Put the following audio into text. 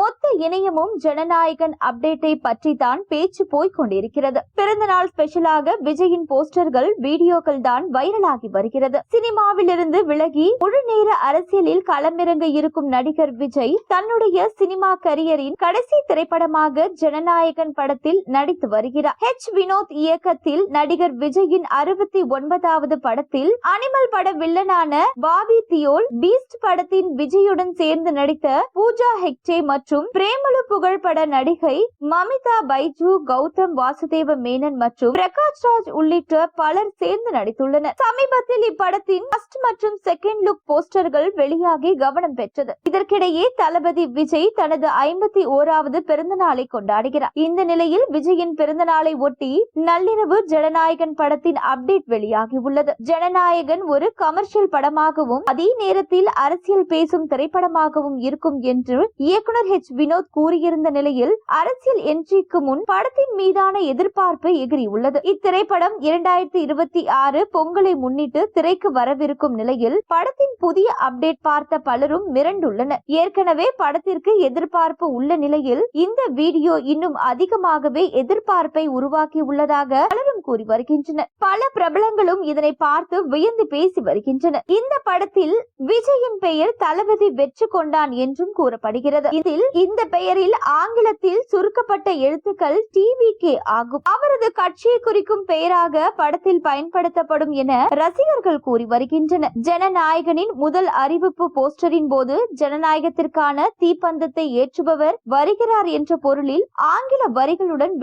மொத்த இணையமும் ஜனநாயகன் அப்டேட்டை பற்றி தான் பேச்சு போய்க் கொண்டிருக்கிறது. பிறந்தநாள் ஸ்பெஷலாக விஜயின் போஸ்டர்கள் வீடியோக்கள் தான் வைரலாகி வருகிறது. சினிமாவிலிருந்து விலகி முழு நேர அரசியலில் களமிறங்க இருக்கும் நடிகர் விஜய் தன்னுடைய சினிமா கரியரின் கடைசி திரைப்படமாக ஜனநாயகன் படத்தில் நடித்து வருகிறார். ஹெச் வினோத் இயக்கத்தில் நடிகர் விஜயின் அறுபத்தி ஒன்பதாவது படத்தில் அனிமல் பட வில்லனான பாபி தியோல் பீஸ்ட் படத்தின் விஜயுடன் சேர்ந்து நடித்த பூஜா ஹெக்டே மற்றும் மற்றும் பிரேமலு புகழ்பட நடிகை மமிதா பைஜு கௌதம் வாசுதேவ மேனன் மற்றும் பிரகாஷ் ராஜ் உள்ளிட்ட பலர் சேர்ந்து நடித்துள்ளனர். சமீபத்தில் இப்படத்தின் ஃபர்ஸ்ட் மற்றும் செகண்ட் லுக் போஸ்டர்கள் வெளியாகி கவனம் பெற்றது. இதற்கிடையே தளபதி விஜய் தனது ஐம்பத்தி ஓராவது பிறந்த நாளை கொண்டாடுகிறார். இந்த நிலையில் விஜயின் பிறந்த நாளை ஒட்டி நள்ளிரவு ஜனநாயகன் படத்தின் அப்டேட் வெளியாகி உள்ளது. ஜனநாயகன் ஒரு கமர்ஷியல் படமாகவும் அதே நேரத்தில் அரசியல் பேசும் திரைப்படமாகவும் இருக்கும் என்று இயக்குனர் ஹெச் வினோத் கூறியிருந்த நிலையில் அரசியல் என்ட்ரிக்கு முன் படத்தின் மீதான எதிர்பார்ப்பு எகிரியுள்ளது. இத்திரைப்படம் இரண்டாயிரத்தி இருபத்தி ஆறு பொங்கலை முன்னிட்டு திரைக்கு வரவிருக்கும் நிலையில் படத்தின் புதிய அப்டேட் பார்த்த பலரும் மிரண்டுள்ளனர். ஏற்கனவே படத்திற்கு எதிர்பார்ப்பு உள்ள நிலையில் இந்த வீடியோ இன்னும் அதிகமாகவே எதிர்பார்ப்பை உருவாக்கி உள்ளதாக பலரும் கூறி வருகின்றனர் பல பிரபலங்களும் இதனை பார்த்து வியந்து பேசி வருகின்றனர் இந்த படத்தில் விஜயின் பெயர் தளபதி வெற்றி கொண்டான் என்றும் கூறப்படுகிறது. இதில் இந்த பெயரில் ஆங்கிலத்தில் சுருக்கப்பட்ட எழுத்துக்கள் டிவி கே ஆகும். அவரது கட்சியை குறிக்கும் பெயராக படத்தில் பயன்படுத்தப்படும் என ரசிகர்கள் கூறி வருகின்றனர் ஜனநாயகனின் முதல் அறிவிப்பு போஸ்டரின் போது ஜனநாயகத்திற்கான தீப்பந்தத்தை ஏற்றுபவர் வருகிறார் என்ற பொருளில் ஆங்கில வரிகளுடன்